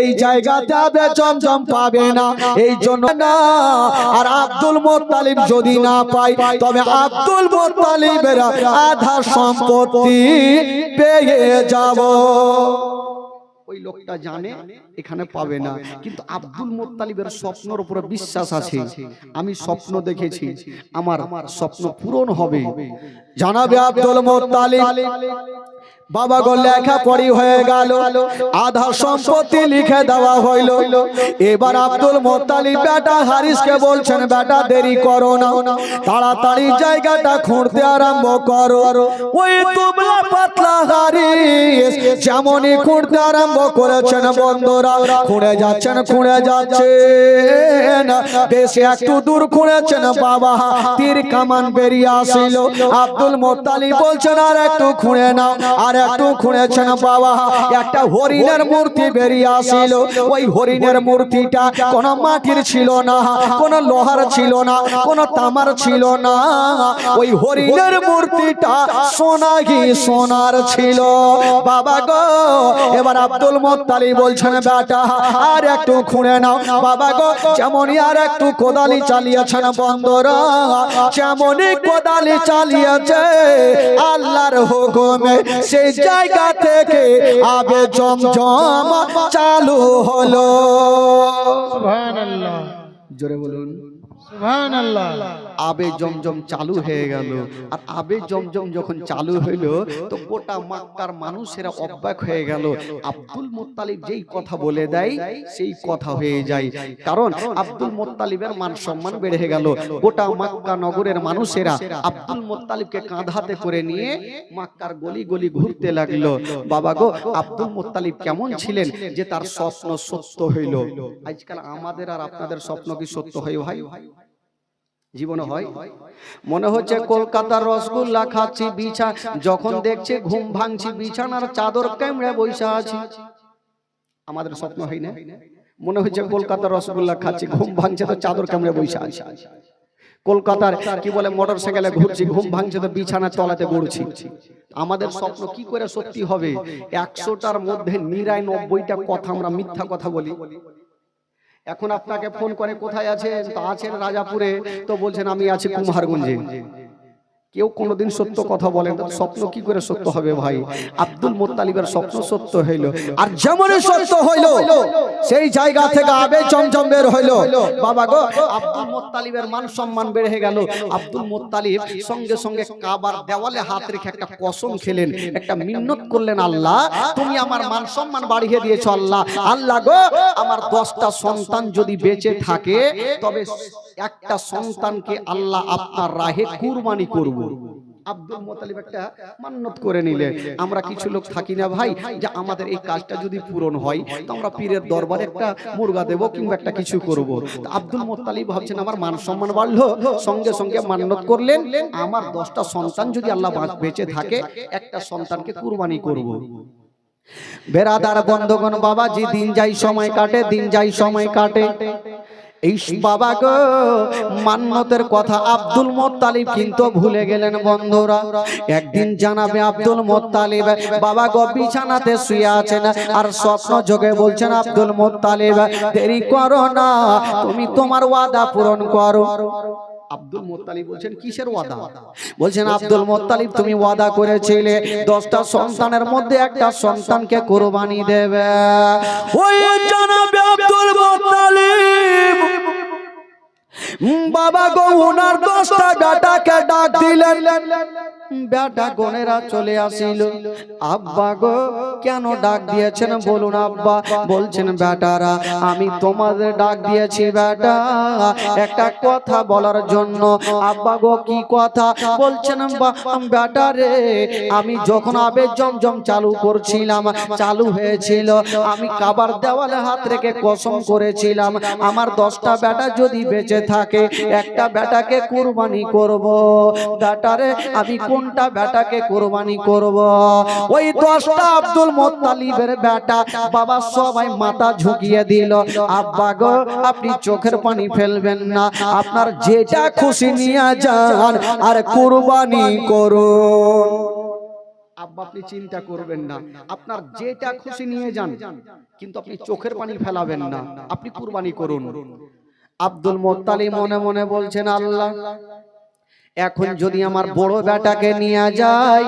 এই জায়গাতে আবে জমজম পাবে না। এই জন্য না আর আব্দুল মোত্তালিব যদি না পায় তবে আব্দুল মোত্তালিবের আধা সম্পত্তি পেয়ে যাব। ওই লোকটা জানে এখানে পাবে না। কিন্তু আব্দুল মোত্তালিবের স্বপ্নের উপরে বিশ্বাস আছে। আমি স্বপ্ন দেখেছি আমার স্বপ্ন পূরণ হবে। জানাবে আব্দুল মোত্তালিব। বাবা গো লেখা পড়ি হয়ে গেল। আধা সম্পত্তি লিখে দেওয়া হইল। এবার আব্দুল মোত্তালিব বেটা হারিসকে বলছেন বেটা দেরি করো না। তাড়াতাড়ি জায়গাটা খুঁড়তে আরম্ভ করো। ওই তুমলা পাতলা হারিস যেমনই খুঁড়তে আরম্ভ করেছেন বন্ধুরা খুঁড়ে যাচ্ছেন খুঁড়ে যাচ্ছেন। বেশি একটু দূর খুঁড়েছেন বাবা তীর কামান বেরিয়ে আসিল। আব্দুল মোত্তালিব বলছেন আর একটু খুঁড়ে নাও। আর একটু খুঁড়েছেন বাবা, একটা হরিণের মূর্তি বেরিয়ে আসিল। ওই হরিণের মূর্তিটা কোন মাটির ছিল না, কোন লোহার ছিল না, কোন তামার ছিল না। ওই হরিণের মূর্তিটা সোনাগি সোনার ছিল। বাবা গো, এবার আব্দুল মোত্তালি বলছেন, বেটা, আর একটু খুঁড়ে নাও। বাবা গো, যেমনই আর একটু কোদালি চালিয়েছেন বন্ধরা যেমনই কোদালি চালিয়েছে, আল্লাহর হুকুমে সেই জায়গা থেকে আবে জমজম চালু হলো। জোরে বলুন। আবে জমজম চালু হয়ে গেল। আর আবে জমজম যখন চালু হইল তো গোটা মাক্কার মানুষেরা অবাক হয়ে গেল। আব্দুল মোত্তালিব যেই কথা বলে দেয় সেই কথা হয়ে যায়। কারণ আব্দুল মোত্তালিবের মান সম্মান বেড়ে গেল। গোটা মাক্কা নগরের মানুষেরা আব্দুল মোত্তালিবকে কাঁধাতে করে নিয়ে মাক্কার গলি গলি ঘুরতে লাগল। বাবা গো আব্দুল মোত্তালিব কেমন ছিলেন যে তার স্বপ্ন সত্য হইল? আজকাল আমাদের আর আপনাদের স্বপ্ন কি সত্য হয় ভাই? জীবনে হয় মনে হচ্ছে কলকাতার রসগোল্লা খাচ্ছি বিছা যখন দেখছে ঘুম ভাঙছি বিছানার চাদর কেমড়ে বৈশা আছি? আমাদের স্বপ্ন হয় না? মনে হচ্ছে কলকাতার রসগোল্লা খাচ্ছি ঘুম ভাঙছে তো চাদর কামড়ে বৈশা আছি? কলকাতার কি বলে মোটর সাইকেলে ঘুরছি ঘুম ভাঙছে তো বিছানা তলাতে গড়ছি আমাদের স্বপ্ন কি করে সত্যি হবে? একশোটার মধ্যে নিরানব্বইটা কথা আমরা মিথ্যা কথা বলি। এখন আপনাকে ফোন করে কোথায় আছেন? তা আছেন রাজাপুরে। তো বলছেন আমি আছি কুমারগঞ্জে কেউ কোনোদিন সত্য কথা বলেন তো স্বপ্ন কি করে সত্য হবে ভাই? আব্দুল মোত্তালিবের স্বপ্ন সত্য হইল। আর যেমন সত্য হইল সেই জায়গা থেকে আবে চমচম বের হইল। বাবা গো আব্দুল মোত্তালিবের মান সম্মান বেড়ে গেল। আব্দুল মোত্তালিব সঙ্গে সঙ্গে কাবার দেওয়ালে হাত রেখে একটা কসম খেলেন একটা মিন্নত করলেন আল্লাহ তুমি আমার মান সম্মান বাড়িয়ে দিয়েছ আল্লাহ। আল্লাহ। গো আমার দশটা সন্তান যদি বেঁচে থাকে তবে একটা সন্তানকে আল্লাহ আপনার রাহে কুরবানি করব আব্দুল মোতালিব একটা মান্নত করে নিলে আমরা কিছু লোক থাকি না ভাই যে আমাদের এই কাজটা যদি পূরণ হয় তো আমরা পীরের দরবারে একটা মুরগা দেব কিংবা একটা কিছু করব। আব্দুল মোত্তালিব ভাবছেন আমার মান সম্মান বাড়লো সঙ্গে সঙ্গে মান্নত করলেন। আমার দশটা সন্তান যদি আল্লাহ বেঁচে থাকে একটা সন্তানকে কুরবানি করব। বেরাদার বন্ধগণ বাবাজি দিন যাই সময় কাটে দিন যাই সময় কাটে। এই বাবা গো, মান্নতের কথা আব্দুল মোত্তালিব কিন্তু ভুলে গেলেন বন্ধুরা। একদিন জানাবে আব্দুল মোত্তালিব, বাবা গো বিছানাতে শুয়ে আছেন আর স্বপ্ন যোগে বলছেন, আব্দুল মোত্তালিব, দেরি করো না, তুমি তোমার ওয়াদা পূরণ করো। আব্দুল মোত্তালিব বলছেন কিসের ওয়াদা? বলছেন আব্দুল মোত্তালিব তুমি ওয়াদা করেছিলে দশটা সন্তানের মধ্যে একটা সন্তানকে কোরবানি দেবে। ওই জানাবে আব্দুল মোত্তালিব। বাবা গো ওনার দশটা বেটাকে ডাক দিলেন। বেটা গনেরা চলে আসিল। আব্বা গো, কেন ডাক দিয়েছেন? বলুন আব্বা। বলছেন বেটারা আমি তোমাদের ডাক দিয়েছি বেটা একটা কথা বলার জন্য। আব্বা গো, কি কথা? বলছেন বেটা আমি যখন আবেগ জমজম চালু করছিলাম, চালু হয়েছিল, আমি কাবার দেওয়ালে হাত রেখে কসম করেছিলাম, আমার দশটা বেটা যদি বেঁচে থাকে, একটা বেটাকে কুরবানি করব। বেটারে আমি কোনটা বেটাকে কুরবানি করব। ওই দশটা আব্দুল মোত্তালিবের বেটা বাবা সবাই মাথা ঝুঁকিয়ে দিল। আব্বা গো, আপনি চোখের পানি ফেলবেন না। আপনার যেটা খুশি নিয়ে যান আর কুরবানি করুন। আব্বা, আপনি চিন্তা করবেন না। আপনার যেটা খুশি নিয়ে যান, কিন্তু আপনি চোখের পানি ফেলাবেন না। আপনি কুরবানি করুন। আব্দুল মোত্তালি মনে মনে বলছেন, আল্লাহ এখন যদি আমার বড় বেটাকে নিয়ে যাই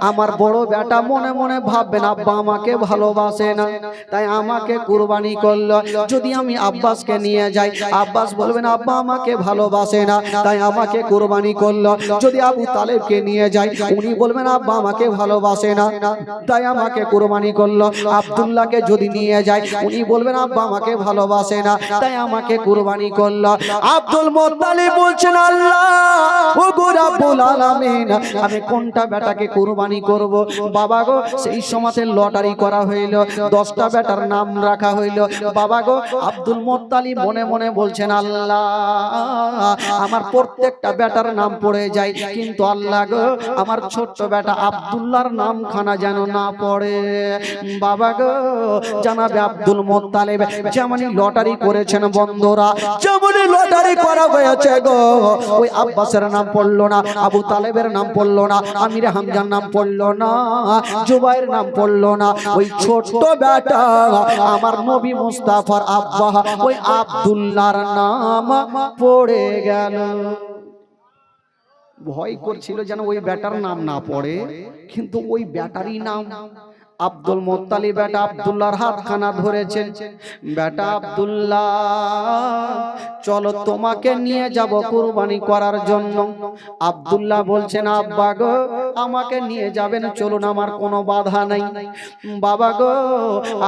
আমার বড় বেটা মনে মনে ভাববেন আব্বা আমাকে ভালোবাসে না। তাই আমাকে কুরবানি করল। যদি আমি আব্বাসকে নিয়ে যাই আব্বাস বলবেন আব্বা আমাকে ভালোবাসে না। তাই আমাকে কুরবানি করল। যদি আবু তালেবকে নিয়ে যাই উনি বলবেন আব্বা আমাকে ভালোবাসে না। তাই আমাকে কুরবানি করল। আব্দুল্লাহকে যদি নিয়ে যাই উনি বলবেন আব্বা আমাকে ভালোবাসে না। তাই আমাকে কুরবানি করল। আব্দুল মোত্তালিব বলছেন আল্লাহ আমি কোনটা বেটাকে কুরবানি করব? বাবা গো, সেই লটারি করা হইল, দশটা বেটার নাম রাখা হইল। বাবা গো, আব্দুল মোত্তালিব মনে মনে বলছেন, আল্লাহ, আমার প্রত্যেকটা বেটার নাম পড়ে যায়, কিন্তু আল্লাহ গো, আমার ছোট্ট বেটা আব্দুল্লাহর নাম খানা যেন না পড়ে। বাবা গো, জানাবে আব্দুল মোত্তালিব, যেমনই লটারি করেছেন বন্ধুরা, যেমনই লটারি করা হয়েছে গো, ওই আব্বাসের নাম পড়ল না, আবু তালেবের নাম পড়ল না, আমির হামজার নাম পড়ল না, জুবাইর নাম পড়ল না। ওই ছোট্ট বেটা, আমার নবী মুস্তাফার আব্বা, ওই আব্দুল্লাহর নাম পড়ে গেল। ভয় করছিল যেন ওই ব্যাটার নাম না পড়ে, কিন্তু ওই ব্যাটারই নাম আব্দুল মোত্তালি বেটা আব্দুল্লাহর হাতখানা ধরেছেন। বেটা আব্দুল্লাহ চলো তোমাকে নিয়ে যাব কুরবানি করার জন্য। আব্দুল্লাহ বলছেন আব্বাগ গো আমাকে নিয়ে যাবেন চলুন আমার কোনো বাধা নাই। বাবা গো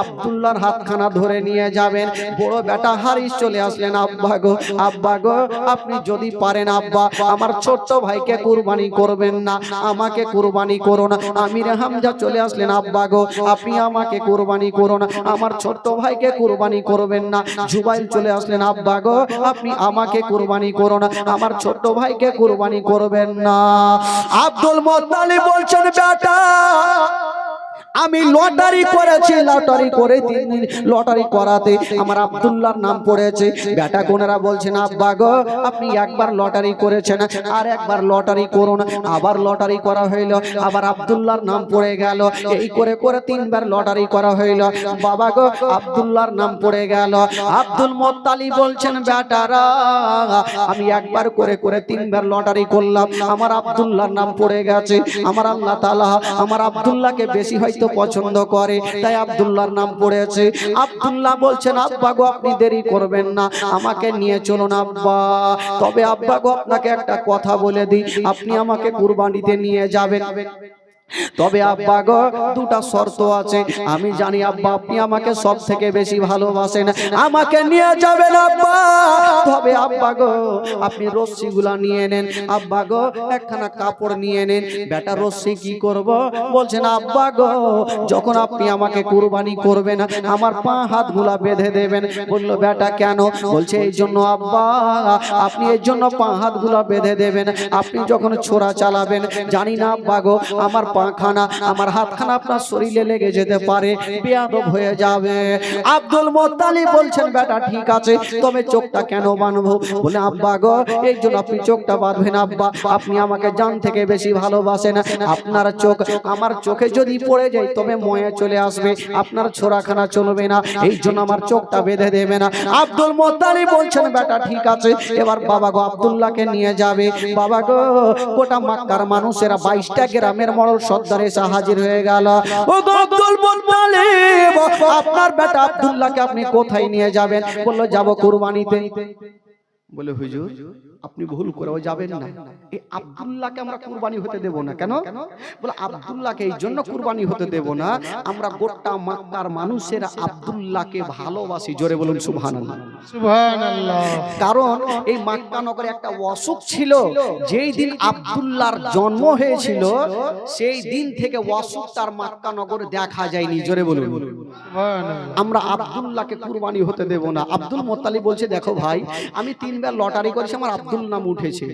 আবদুল্লার হাতখানা ধরে নিয়ে যাবেন। বড় বেটা হারিস চলে আসলেন আব্বা গো আব্বা গো আপনি যদি পারেন আব্বা আমার ছোট্ট ভাইকে কুরবানি করবেন না। আমাকে কুরবানি করুন আমির হামজা চলে আসলেন আব্বা গো আপনি আমাকে কুরবানি করুন আমার ছোট্ট ভাইকে কুরবানি করবেন না। জুবাইল চলে আসলেন আব্বা গো আপনি আমাকে কুরবানি করুন আমার ছোট্ট ভাইকে কুরবানি করবেন না। আব্দুল মোত্তালিব বলছেন বেটা আমি লটারি করেছি লটারি করে তিন দিন লটারি করাতে আমার আব্দুল্লাহর নাম পড়েছে। বেটা কোনেরা বলছেন আব্বা গো আপনি একবার লটারি করেছেন আর একবার লটারি করুন আবার লটারি করা হইল আবার আব্দুল্লাহর নাম পড়ে গেল এই করে করে তিনবার লটারি করা হইল বাবা গো আব্দুল্লাহর নাম পড়ে গেল আব্দুল মোত্তালি বলছেন বেটারা আমি একবার করে করে তিনবার লটারি করলাম আমার আব্দুল্লাহর নাম পড়ে গেছে আমার আল্লাহ তালা আমার আব্দুল্লাহকে বেশি হয়তো পছন্দ করে, তাই আব্দুল্লাহর নাম পড়েছে। আবদুল্লাহ বলছেন, আব্বা গো, আপনি দেরি করবেন না, আমাকে নিয়ে চলুন আব্বা। তবে আব্বা গো, আপনাকে একটা কথা বলে দিই, আপনি আমাকে কুরবানিতে নিয়ে যাবেন। তবে আব্বা গো দুটা শর্ত আছে। আমি জানি আব্বা আপনি আমাকে সব থেকে বেশি ভালোবাসেন। আমাকে নিয়ে যাবেন আব্বা তবে আব্বা গো আপনি রশ্মিগুলা নিয়ে নেন। আব্বা গো একখানা কাপড় নিয়ে নেন। বেটা রশ্মি কি করব? বলছেন আব্বা গো যখন আপনি আমাকে কুরবানি করবেন আমার পা হাতগুলা বেঁধে দেবেন। বলল বেটা কেন? বলছে এই জন্য আব্বা আপনি এর জন্য পা হাতগুলা বেঁধে দেবেন। আপনি যখন ছোড়া চালাবেন জানি না আব্বা গো আমার পাখানা, আমার হাতখানা আপনার শরীরে লেগে যেতে পারে, বেয়াদব হয়ে যাবে। আব্দুল মোত্তালি বলছেন, বেটা, ঠিক আছে, তবে চোখটা কেন বানবো? বলে, আব্বা গো, এই জন্য আপনি চোখটা বাঁধবেন, আব্বা। আপনি আমাকে জান থেকে বেশি ভালোবাসেন। আপনার চোখ, আমার চোখে যদি পড়ে যায়, তবে ময়ে চলে আসবে। আপনার ছোড়াখানা চলবে না, এই জন্য আমার চোখটা বেঁধে দেবে না। আব্দুল মোত্তালি বলছেন, বেটা, ঠিক আছে, এবার বাবা গো আব্দুল্লাহকে নিয়ে যাবে। বাবা গো, গোটা মাক্কার মানুষেরা বাইশটা গ্রামের মরল সর্দার এসে হাজির হয়ে গেল। ও আব্দুল মুত্তালিব আপনার বেটা আব্দুল্লাহকে আপনি কোথায় নিয়ে যাবেন? বলল যাব কুরবানিতে। বলে হুজুর আপনি ভুল করে যাবেন না। এই আব্দুল্লাহকে আমরা কুরবানি হতে দেব না। কেন? বলে আব্দুল্লাহকে এই জন্য কুরবানি হতে দেব না। আমরা গোটা মাক্কার মানুষেরা আব্দুল্লাহকে ভালোবাসি। জোরে বলুন সুবহানাল্লাহ। সুবহানাল্লাহ। কারণ এই মাক্কা নগরে একটা অসুখ ছিল। যেই দিন আব্দুল্লাহর জন্ম হয়েছিল সেই দিন থেকে অসুখ তার মাক্কা নগরে দেখা যায়নি। জোরে বলুন। আমরা আব্দুল্লাহকে কুরবানি হতে দেব না। আব্দুল মোত্তালি বলছে দেখো ভাই আমি তিনবার লটারি করেছি আমার আব্দুল নাম উঠেছে।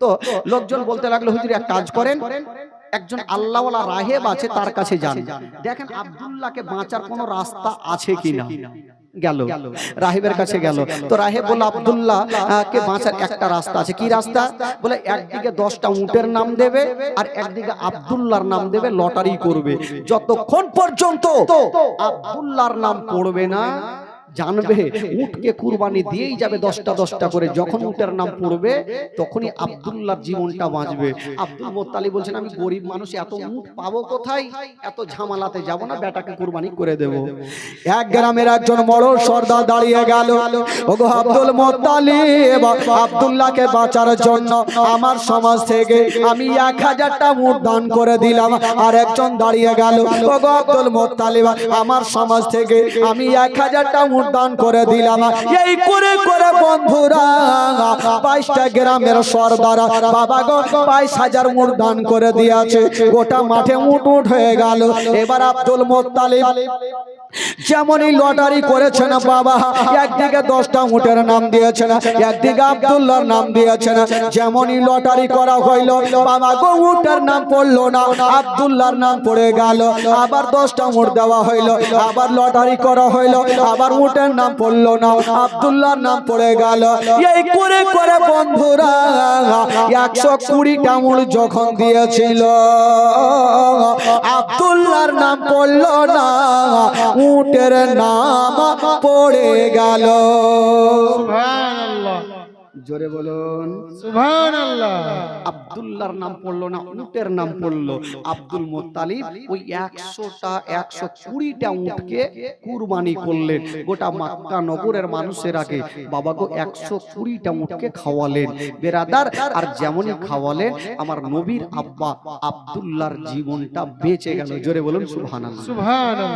তো লোকজন বলতে লাগল, হুজুর, এক কাজ করেন। একজন আল্লাহওয়ালা রাহেব আছে, তার কাছে যান। দেখেন আব্দুল্লাহকে বাঁচার কোনো রাস্তা আছে কিনা। গেল। রাহিবের কাছে গেল। তো রাহেব বলল আব্দুল্লাহ কে বাঁচার একটা রাস্তা আছে। কি রাস্তা? বলে, একদিকে দশটা উটের নাম দেবে আর একদিকে আব্দুল্লাহর নাম দেবে, লটারি করবে। যতক্ষণ পর্যন্ত আব্দুল্লাহর নাম পড়বে না জানবে উটকে কুরবানি দিয়েই যাবে দশটা দশটা করে। যখন উটের নাম পড়বে তখনই আব্দুল্লাহর জীবনটা বাঁচবে। আব্দুল মোত্তালি বলছেন আমি গরিব মানুষ এত উট পাবো কোথায়? এত ঝামালাতে যাব না বেটাকে কুরবানি করে দেব। এক গ্রামের একজন বড় সর্দার দাঁড়িয়ে গেল। ওগো আব্দুল মোত্তালিব আব্দুল্লাহকে বাঁচার জন্য আমার সমাজ থেকে আমি এক হাজারটা উট দান করে দিলাম আর একজন দাঁড়িয়ে গেল। ওগো আব্দুল মোত্তালিব আমার সমাজ থেকে আমি এক হাজারটা উট দান করে দিলাম। এই করে করে বন্ধুরা, বাইশটা গ্রামের সর্দার বাবা গো, বাইশ হাজার মুঠ দান করে দিয়েছে। গোটা মাঠে মুঠ উঠ হয়ে গেল। এবার আব্দুল মোত্তালিব যেমনই লটারি করেছেন বাবা একদিকে দশটা উটের নাম দিয়েছেন একদিকে আব্দুল্লাহর নাম দিয়েছেন যেমনই লটারি করা হইল বাবা গো উটের নাম পড়ল না আব্দুল্লাহর নাম পড়ে গেল আবার দশটা উট দেওয়া হইল আবার লটারি করা হইল আবার উটের নাম পড়ল না আব্দুল্লাহর নাম পড়ে গেল এই করে করে বন্ধুরা একশো কুড়িটা উট যখন দিয়েছিল। নাম পড়ল না উটের নাম পড়ে গেল। জোরে বলুন। সুবহানাল্লাহ। আব্দুল্লাহর নাম পড়ল না উটের নাম পড়ল। আব্দুল মোত্তালিব ওই একশোটা একশো কুড়িটা উটকে কুরবানি করলেন। গোটা মাক্কা নগরের মানুষের আগে। বাবা গো একশো কুড়িটা উটকে খাওয়ালেন। বেরাদার আর যেমনই খাওয়ালেন আমার নবীর আব্বা আব্দুল্লাহর জীবনটা বেঁচে গেল। জোরে বলুন সুবহানাল্লাহ। সুবহানাল্লাহ।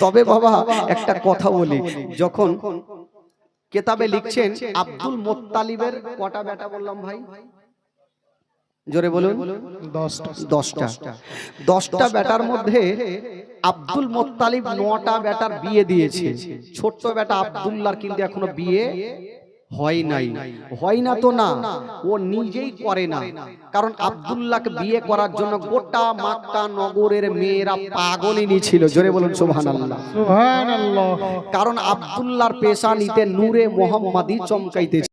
তবে বাবা একটা কথা বলি। যখন কেতাবে লিখছেন আব্দুল মোত্তালিবের কটা বেটা বললাম ভাই? জোরে বলুন। দশটা। দশটা। বেটার মধ্যে আব্দুল মোত্তালিব নটা বেটার বিয়ে দিয়েছে। ছোট্ট বেটা আবদুল্লার কিন্তু এখনও বিয়ে। হয় নাই। হয় না তো না ও নিজেই করে না। কারণ আব্দুল্লাহকে বিয়ে করার জন্য গোটা মাক্কা নগরের মেয়েরা পাগলিনী ছিল জোরে বলুন সুবহানাল্লাহ। সুবহানাল্লাহ। কারণ আব্দুল্লাহর পেশা নিতে নূরে মোহাম্মদই চমকাইতেছে।